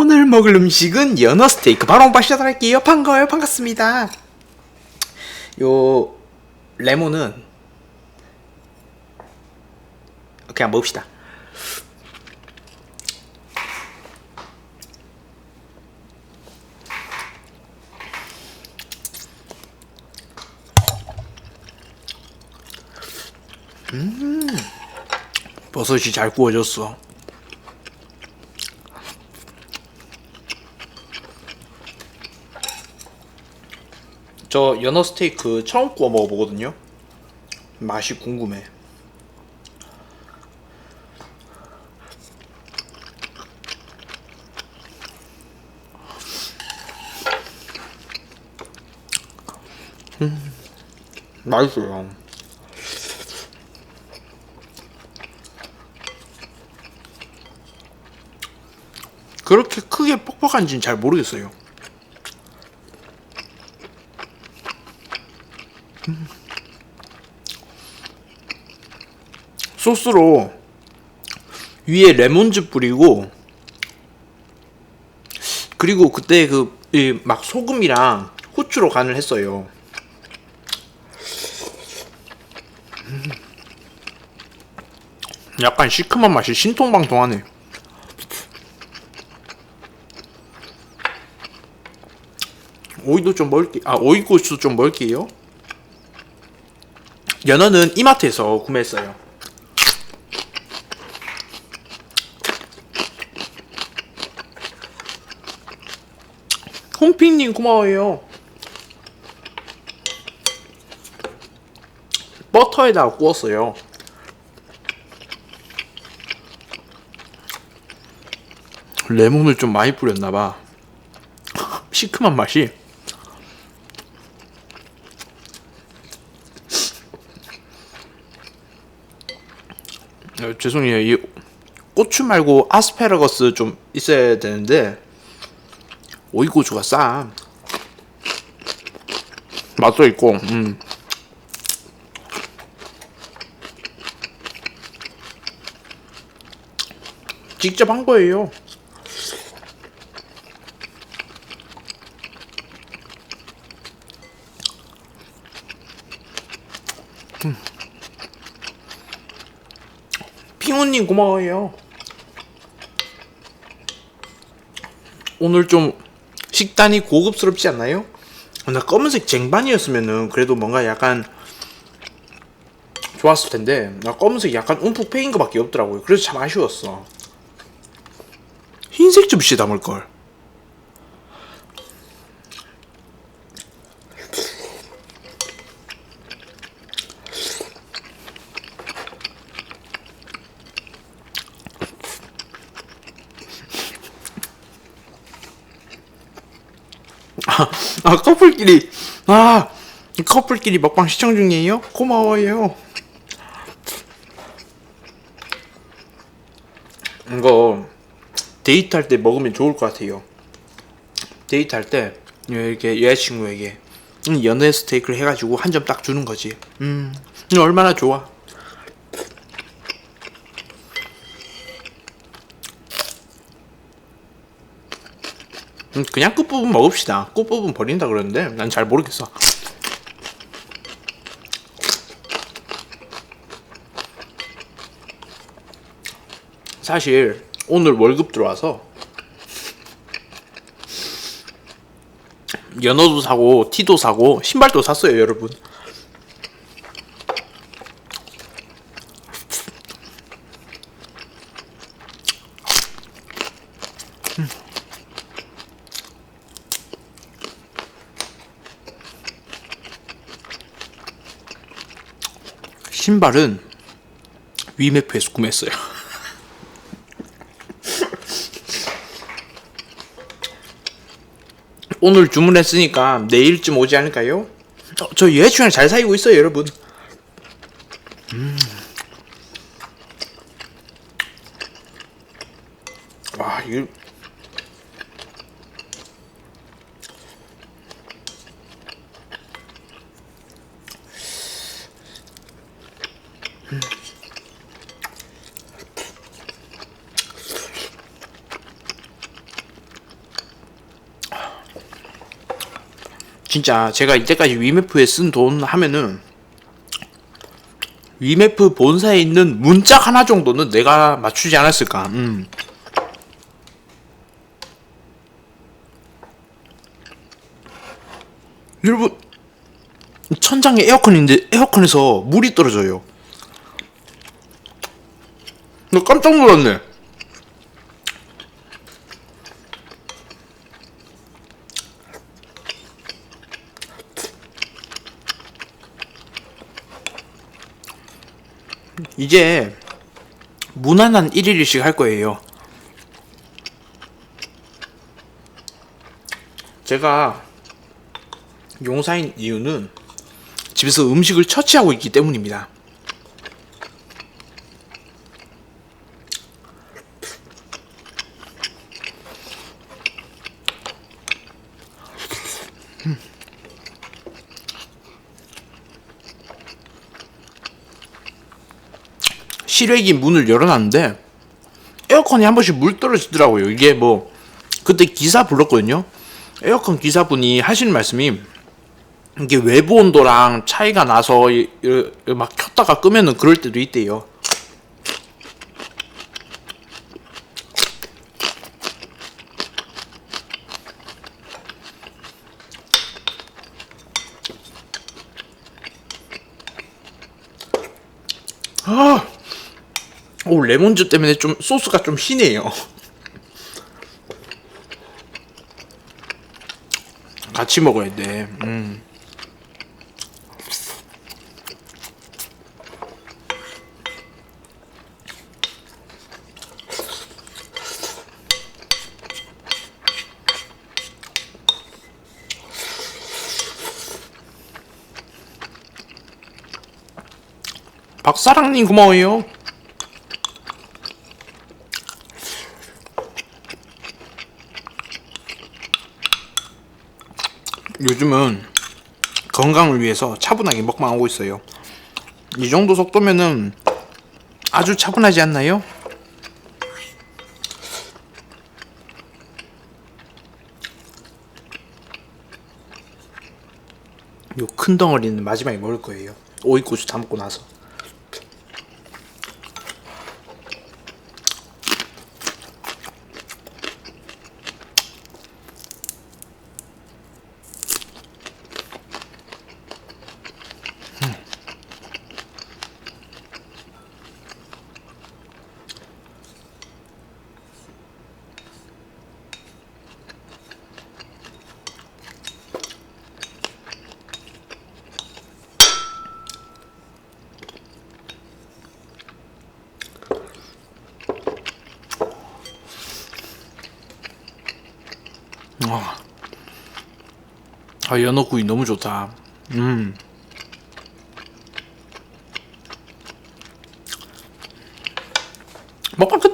오늘 먹을 음식은 연어 스테이크 바로 시작을 할게요. 반가워요. 반갑습니다. 요 레몬은 그냥 먹읍시다. 음, 버섯이 잘 구워졌어. 저 연어 스테이크 처음 구워 먹어보거든요. 맛이 궁금해. 음, 맛있어요. 그렇게 크게 뻑뻑한지는 잘 모르겠어요. 소스로 위에 레몬즙 뿌리고 그리고 그때 그 막 소금이랑 후추로 간을 했어요. 음. 약간 시큼한 맛이 신통방통하네. 오이도 좀 먹을게. 아 오이고수 좀 먹을게요. 연어는 이마트에서 구매했어요. 홈핑님 고마워요. 버터에다가 구웠어요. 레몬을 좀 많이 뿌렸나봐. 시큼한 맛이. 죄송해요. 이 고추 말고 아스페라거스 좀 있어야 되는데 오이고추가 싸. 맛도 있고, 음. 직접 한 거예요. 핑우님 고마워요. 오늘 좀 식단이 고급스럽지 않나요? 나 검은색 쟁반이었으면은 그래도 뭔가 약간 좋았을 텐데 나 검은색 약간 움푹 패인 거밖에 없더라고요. 그래서 참 아쉬웠어. 흰색 접시에 담을 걸. 아, 아 커플끼리 아 커플끼리 먹방 시청 중이에요? 고마워요. 이거 데이트할 때 먹으면 좋을 것 같아요. 데이트할 때 이렇게 여자친구에게 음, 연애 스테이크를 해가지고 한 점 딱 주는 거지. 음, 얼마나 좋아. 그냥 끝부분 먹읍시다. 끝부분 버린다 그러는데 난 잘 모르겠어. 사실 오늘 월급 들어와서 연어도 사고 티도 사고 신발도 샀어요 여러분. 신발은 위메프에서 구매했어요. 오늘 주문했으니까 내일쯤 오지 않을까요? 어, 저 여자친구랑 잘 사귀고 있어요, 여러분. 음. 와, 이거 진짜 제가 이때까지 위메프에 쓴 돈 하면은 위메프 본사에 있는 문짝 하나 정도는 내가 맞추지 않았을까. 음. 여러분 천장에 에어컨인데 에어컨에서 물이 떨어져요. 나 깜짝 놀랐네. 이제 무난한 1일씩 할 거예요. 제가 용사인 이유는 집에서 음식을 처치하고 있기 때문입니다. 실외기 문을 열어놨는데 에어컨이 한 번씩 물 떨어지더라고요. 이게 뭐 그때 기사 불렀거든요. 에어컨 기사분이 하시는 말씀이 이게 외부 온도랑 차이가 나서 막 켰다가 끄면은 그럴 때도 있대요. 아, 오 레몬즙 때문에 좀 소스가 좀 시네요. 같이 먹어야 돼. 음. 박사랑님 고마워요. 요즘은 건강을 위해서 차분하게 먹방하고 있어요. 이 정도 속도면은 아주 차분하지 않나요? 요 큰 덩어리는 마지막에 먹을 거예요. 오이고추 다 먹고 나서. 아, 아 연어구이 너무 좋다. 음. 먹방 끝.